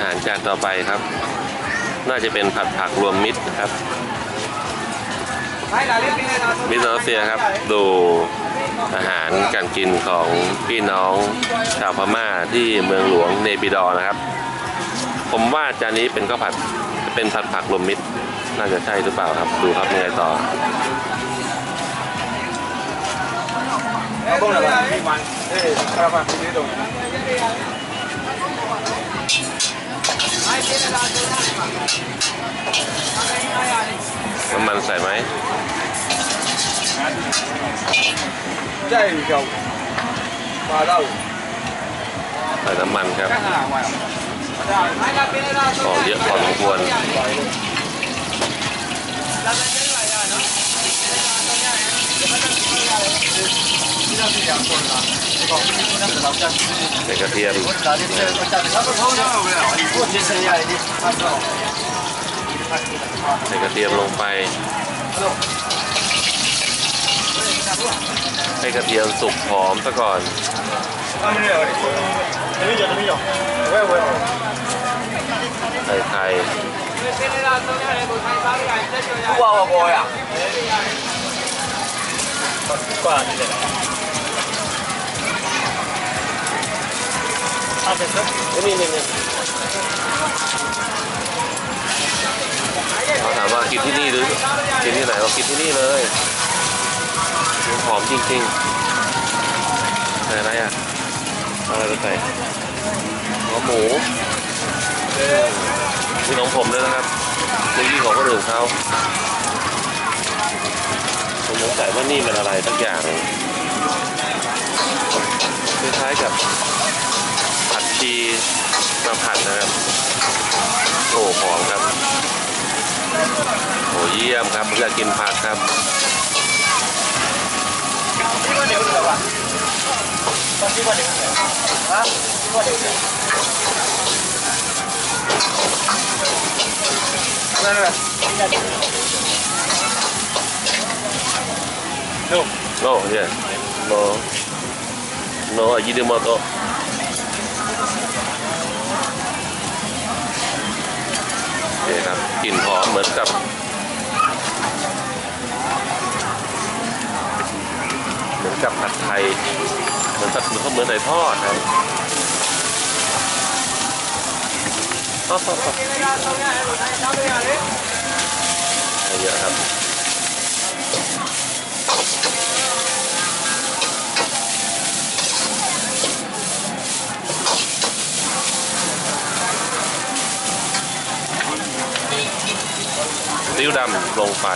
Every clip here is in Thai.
อาหารจานต่อไปครับ น่าจะเป็นผัดผักรวมมิตรครับ มิสเตอร์เซียครับ ดูอาหารการกินของพี่น้องชาวพม่าที่เมืองหลวงเนปิดอร์นะครับ ผมว่าจานนี้เป็นข้าวผัดเป็นผัดผักรวมมิตร น่าจะใช่หรือเปล่าครับ ดูครับยังไงต่อ Bông là bạn đi bán. Ê, sao bạn đi đâu? น้ำมันใส่ไหม Chạy kiểu. Bà đâu? ใส่น้ำมันครับ Các hàng ngoài. ของเยอะพอสมควร ใส่กระเทียมใส่กระเทียมลงไป ให้กระเทียมสุกหอมซะก่อนใส่ไข่ Qua qua bồi à? Qua đi đây. นี่ นี่นี่เขาถามว่ากินที่นี่หรือกินที่ไหนเรากินที่นี่เลยหอมจริงๆใส่อะไรอะอะไรไปใส่หัวหมูนี่ของผมด้วยนะครับไม่ยี่ของคนอื่นเขาผมสงสัยว่านี่เป็นอะไรสักอย่างคล้ายๆกับ ชีมาผัดนะครับโอ้หอมครับโอ้เยี่ยมครับอยากกินผักครับ Hả? Đây đây. Đâu? โน่เนี่ยโนโนอายิเดโมโตโอ คครับกลิ่นหอมเหมือนกับเหมือนกับผัดไทยเหมือนกับเหมือนเหมือนไก่ทอดครับเยอะครับ ซีอิ๊วดำลงไป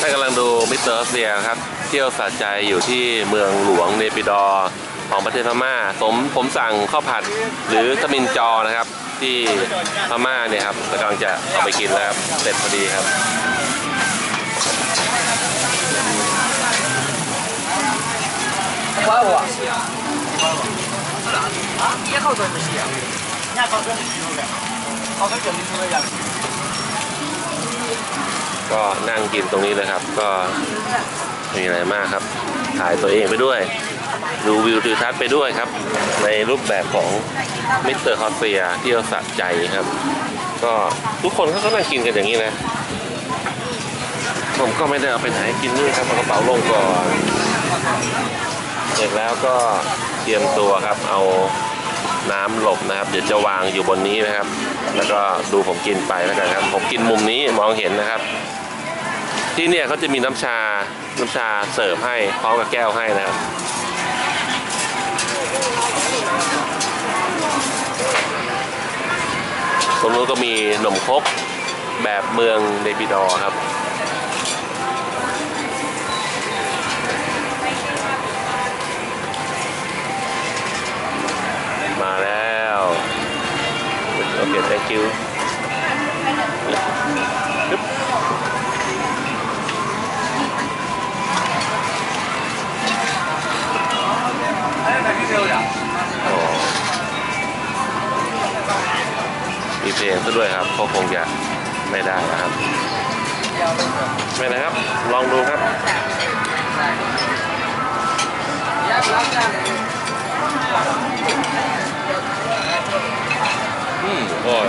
ถ้ากำลังดูมิสเตอร์สเซียครับ เที่ยวสะใจอยู่ที่เมืองหลวงเนปิดอร์ของประเทศพม่าผมผมสั่งข้าวผัดหรือตมินจอนะครับ ที่พม่าเนี่ยครับกำลังจะเอาไปกินแล้วครับเสร็จพอดีครับ Quá hỏa. ก็นั่งกินตรงนี้เลยครับ ก็ไม่มีอะไรมากครับ ถ่ายตัวเองไปด้วย ดูวิวทิวทัศน์ไปด้วยครับ ในรูปแบบของมิสเตอร์ฮอสเซียเที่ยวสะใจครับ ก็ทุกคนเขาก็นั่งกินกันอย่างนี้นะ ผมก็ไม่ได้เอาไปไหนกินนี่ครับเอากระเป๋าลงก่อนเสร็จแล้วก็เตรียมตัวครับ เอา น้ำหลบนะครับ เดี๋ยวจะวางอยู่บนนี้นะครับ แล้วก็ดูผมกินไปแล้วกันครับ ผมกินมุมนี้มองเห็นนะครับ ที่เนี่ยเขาจะมีน้ำชา น้ำชาเสิร์ฟให้พร้อมกับแก้วให้นะครับตรงนู้นก็มีหนมครกแบบเมืองเนปิดอครับ มีเพลงซะด้วยครับก็คงจะไม่ได้นะครับไม่นะครับ ลองดูครับอืมโอ้ย